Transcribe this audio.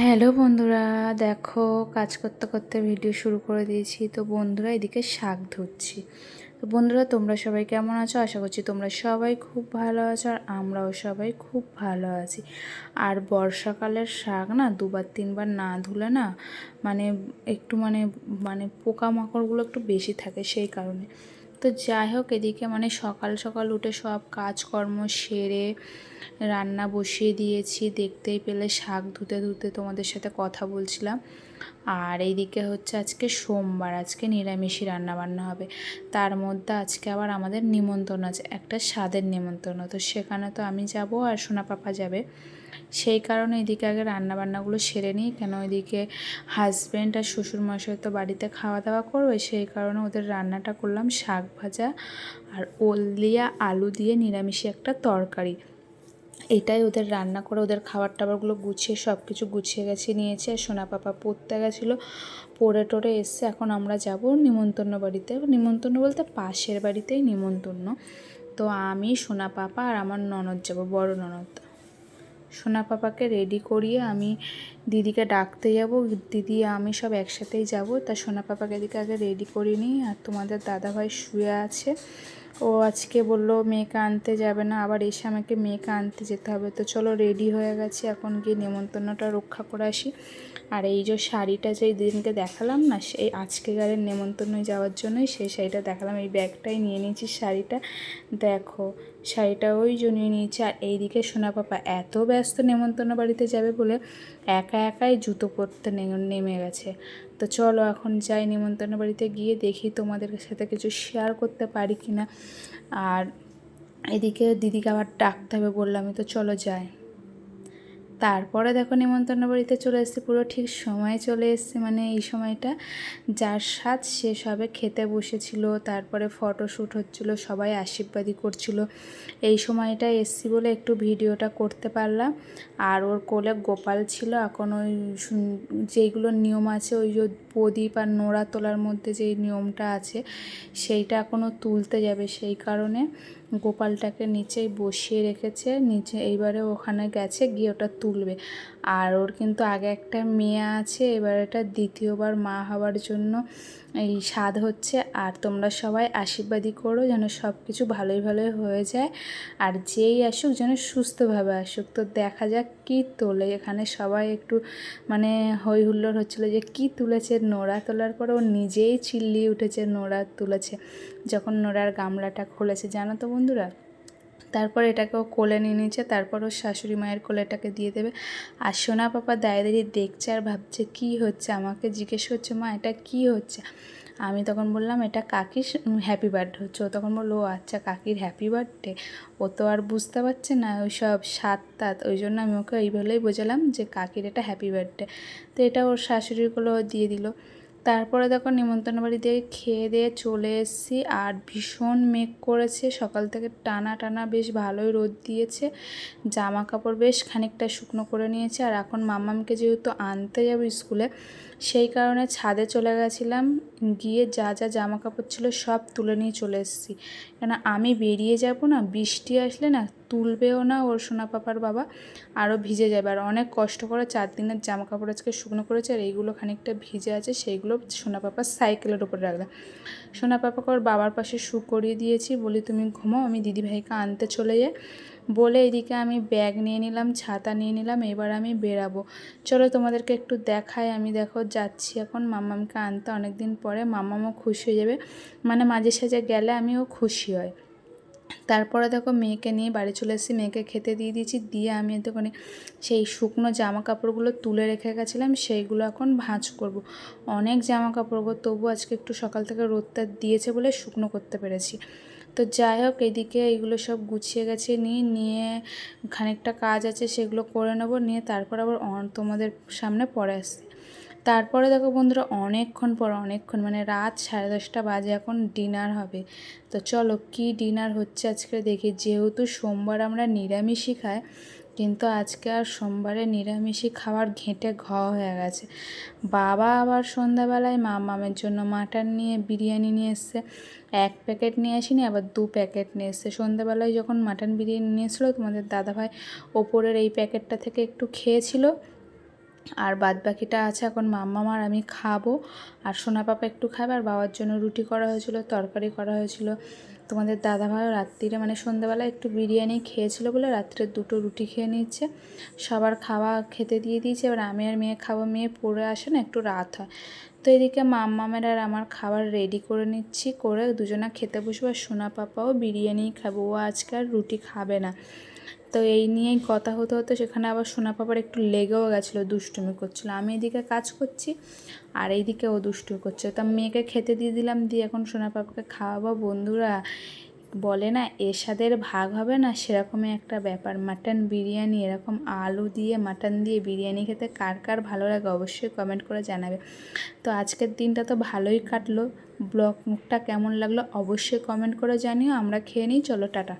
Hello বন্ধুরা, দেখো কাজ করতে করতে ভিডিও শুরু করে দিয়েছি। তো বন্ধুরা, এদিকে শাক ধুচ্ছি তো বন্ধুরা, তোমরা সবাই কেমন আছো? আশা করছি তোমরা সবাই খুব ভালো আছো আর আমরাও সবাই খুব ভালো আছি। আর বর্ষাকালের শাক না, দুবার তিনবার না ধুলে না মানে একটু মানে মানে পোকামাকড়গুলো একটু বেশি থাকে সেই কারণে। তো যাই হোক, এদিকে মানে সকাল সকাল উঠে সব কাজকর্ম সেরে রান্না বসিয়ে দিয়েছি। দেখতেই পেলে শাক ধুতে ধুতে তোমাদের সাথে কথা বলছিলাম। আর এইদিকে হচ্ছে আজকে সোমবার, আজকে নিরামিষই রান্না বান্না হবে। তার মধ্যে আজকে আবার আমাদের নিমন্ত্রণ আছে, একটা স্বাদের নিমন্ত্রণ। তো সেখানে তো আমি যাব আর সোনা পাপা যাবে। সেই কারণে এদিকে আগে রান্নাবান্নাগুলো সেরে নিই। কেন ওইদিকে হাজব্যান্ড আর শ্বশুরমশাই তো বাড়িতে খাওয়া দাওয়া করবে, সেই কারণে ওদের রান্নাটা করলাম শাক ভাজা আর ওল দিয়া আলু দিয়ে নিরামিষে একটা তরকারি। এটাই ওদের রান্না করে ওদের খাবার টাবারগুলো গুছিয়ে সব কিছু গুছিয়ে গেছে, নিয়েছে, আর সোনা পাপা পড়তে গেছিল। পড়ে টরে এসছে, এখন আমরা যাব নিমন্তন্ন বাড়িতে। নিমন্তন্ন বলতে পাশের বাড়িতেই নিমন্তন্ন। তো আমি, সোনা পাপা আর আমার ননদ যাব, বড় ননদ। সোনা পাপাকে রেডি করিয়ে আমি দিদিকে ডাকতে যাব। দিদি, আমি সব একসাথেই যাব। তা সোনা পাপাকে দিকে আগে রেডি করিনি আর তোমাদের দাদাভাই শুয়ে আছে। ও আজকে বলল, মেয়েকে আনতে যাবে না, আবার এসে আমাকে মেয়েকে আনতে যেতে হবে। তো চলো রেডি হয়ে গেছি, এখন গিয়ে নেমন্তন্নটা রক্ষা করে আসি। আর এই যে শাড়িটা যেই দিনকে দেখালাম না, সেই আজকেকারের নেমন্তন্নই যাওয়ার জন্যই, সেই শাড়িটা দেখালাম। এই ব্যাগটাই নিয়ে নিয়েছি শাড়িটা। দেখো, শাড়িটা ওই জন্যই নিয়েছি। আর এইদিকে সোনা পাপা এত ব্যস্ত নেমন্তন্ন বাড়িতে যাবে বলে একা একাই জুতো পরতে নেমে গেছে। তো চলো এখন যাই নিমন্ত্রণ বাড়িতে গিয়ে দেখি তোমাদের সাথে কিছু শেয়ার করতে পারি কি না আর এদিকে দিদিকে আবার ডাকতে হবে বললাম তো চলো যাই। তারপরে দেখো নিমন্ত্রণ বাড়িতে চলে এসেছে, পুরো ঠিক সময়ে চলে এসছে মানে এই সময়টা। যার স্বাদ সে সবে খেতে বসেছিল, তারপরে ফটোশ্যুট হচ্ছিল, সবাই আশীর্বাদই করছিল। এই সময়টা এসছি বলে একটু ভিডিওটা করতে পারলাম। আর ওর কোলে গোপাল ছিল, এখন ওই যেইগুলো নিয়ম আছে, ওই যে প্রদীপ আর নোড়া তোলার মধ্যে যেই নিয়মটা আছে, সেইটা এখনও তুলতে যাবে সেই কারণে। গোপালটাকে নিচেই বসিয়ে রেখেছে, নিচে এইবারে ওখানে গেছে, গিয়ে ওটা তুলবে। আর ওর কিন্তু আগে একটা মেয়ে আছে, এবার এটা দ্বিতীয়বার মা হওয়ার জন্য এই স্বাদ হচ্ছে। আর তোমরা সবাই আশীর্বাদই করো যেন সব কিছু ভালোই ভালোই হয়ে যায়। আর যেই আসুক যেন সুস্থভাবে আসুক। তো দেখা যাক কী তোলে। এখানে সবাই একটু মানে হই হুল্লোড় হচ্ছিল যে কি তুলেছে। নোড়া তোলার পরে ও নিজেই চিল্লিয়ে উঠেছে, নোড়া তুলেছে। যখন নোড়ার গামলাটা খুলেছে, জানো তো বন্ধুরা? তারপর এটাকেও কোলে নিয়ে নিচ্ছে তারপর ওর শাশুড়ি মায়ের কোলে এটাকে দিয়ে দেবে। আর সোনা পাপা দাঁড়িয়ে দেখছে আর ভাবছে, কি হচ্ছে? আমাকে জিজ্ঞেস করছে, মা, এটা কি হচ্ছে? আমি তখন বললাম, এটা কাকির হ্যাপি বার্থডে হচ্ছে। ও তখন বলল আচ্ছা কাকির হ্যাপি বার্থডে ও তো আর বুঝতে পারছে না, ওই সব সাত তাত, ওই জন্য আমি ওকে এইভাবেই বোঝালাম যে কাকির এটা হ্যাপি বার্থডে তো এটা ওর শাশুড়িগুলো দিয়ে দিল। তারপরে দেখো নিমন্ত্রণ বাড়ি দিয়ে খেয়ে দিয়ে চলে এসেছি আর ভীষণ মেঘ করেছে। সকাল থেকে টানা টানা বেশ ভালোই রোদ দিয়েছে। জামা কাপড় বেশ খানিকটা শুকনো করে নিয়েছে আর এখন মামামকে যেহেতু আনতে যাব স্কুলে, সেই কারণে ছাদে চলে গেছিলাম। গিয়ে যা যা জামা কাপড় ছিল সব তুলে নিয়ে চলে এসেছি। কেন আমি বেরিয়ে যাব না? বৃষ্টি আসলে না তুলবেও না ওর সোনা পাপার বাবা, আরও ভিজে যাবে। আর অনেক কষ্ট করে চার দিনের জামা কাপড় আজকে শুকনো করেছে আর এইগুলো খানিকটা ভিজে আছে, সেইগুলো সোনা পাপার সাইকেলের উপরে রাখলাম সোনা পাপাকে ওর বাবার পাশে শু করিয়ে দিয়েছি, বলি, তুমি ঘুমো আমি দিদিভাইকে আনতে চলে যাই। বলে এদিকে আমি ব্যাগ নিয়ে নিলাম, ছাতা নিয়ে নিলাম, এবার আমি বেরাবো। চলো তোমাদেরকে একটু দেখাই, আমি দেখো যাচ্ছি এখন মামামকে আনতে অনেক দিন পরে মামামও খুশি হয়ে যাবে। মানে মাঝে সাঝে গেলে আমিও খুশি হয় তারপরে দেখো মেয়েকে নিয়ে বাড়ি চলে এসেছি। মেয়েকে খেতে দিয়ে দিয়েছি। দিয়ে আমি এতক্ষণে সেই শুকনো জামা কাপড়গুলো তুলে রেখে গেছিলাম। সেইগুলো এখন ভাঁজ করব। অনেক জামা কাপড় তবু আজকে একটু সকাল থেকে রোদটা দিয়েছে বলে শুকনো করতে পেরেছি। তো যাই হোক, এদিকে এইগুলো সব গুছিয়ে গেছে নিয়ে নিয়ে খানিকটা কাজ আছে সেগুলো করে নেব। নিয়ে তারপর আবার তোমাদের সামনে পরে আসছি। তারপরে দেখো বন্ধুরা অনেকক্ষণ পর অনেকক্ষণ মানে রাত সাড়ে দশটা বাজে এখন ডিনার হবে। তো চলো কি ডিনার হচ্ছে আজকে দেখি। যেহেতু সোমবার আমরা নিরামিষই খাই, কিন্তু আজকে আর সোমবারে নিরামিষই খাবার ঘেঁটে ঘ হয়ে গেছে। বাবা আবার সন্ধ্যাবেলায় মা, মামের জন্য মাটন নিয়ে, বিরিয়ানি নিয়ে এসছে। এক প্যাকেট নিয়ে আসিনি, আবার দু প্যাকেট নিয়ে এসছে। সন্ধ্যাবেলায় যখন মাটন বিরিয়ানি নিয়ে এসেছিল, তোমাদের দাদাভাই ওপরের এই প্যাকেটটা থেকে একটু খেয়েছিল। আর বাদ বাকিটা আছে এখন মাম্মা মার আমি খাব। আর সোনা পাপা একটু খাবে, আর বাবার জন্য রুটি করা হয়েছিল, তরকারি করা হয়েছিল। তোমাদের দাদাভাইও রাত্রিরে মানে সন্ধ্যাবেলা একটু বিরিয়ানি খেয়েছিল বলে রাত্রে দুটো রুটি খেয়ে নিচ্ছে। সবার খাওয়া খেতে দিয়ে দিয়েছে, এবার আমি আর মেয়ে খাব। মেয়ে পড়ে আসে না, একটু রাত হয়। তো এদিকে মাম্মামের আর আমার খাবার রেডি করে নিচ্ছি। করে দুজনা খেতে বসবো আর সোনা পাপাও বিরিয়ানি খাব। ও আজকে আর রুটি খাবে না। তো এই নিয়েই কথা হতে হতো সেখানে আবার সোনা পাপার একটু লেগেও গেছিল, দুষ্টুমি করছিল। আমি এদিকে কাজ করছি আর এইদিকে ও দুষ্টুমি করছে। তা মেয়েকে খেতে দিয়ে দিলাম, দিয়ে এখন সোনা পাপাকে খাওয়াবো। বন্ধুরা বলে না এসাদের ভাগ হবে না? সেরকমই একটা ব্যাপার। মাটন বিরিয়ানি, এরকম আলু দিয়ে, মাটন দিয়ে বিরিয়ানি খেতে কার কার ভালো লাগে অবশ্যই কমেন্ট করে জানাবে। তো আজকের দিনটা তো ভালোই কাটলো। ব্লগ মুখটা কেমন লাগল অবশ্যই কমেন্ট করে জানিও। আমরা খেয়ে নিই। চলো, টাটা।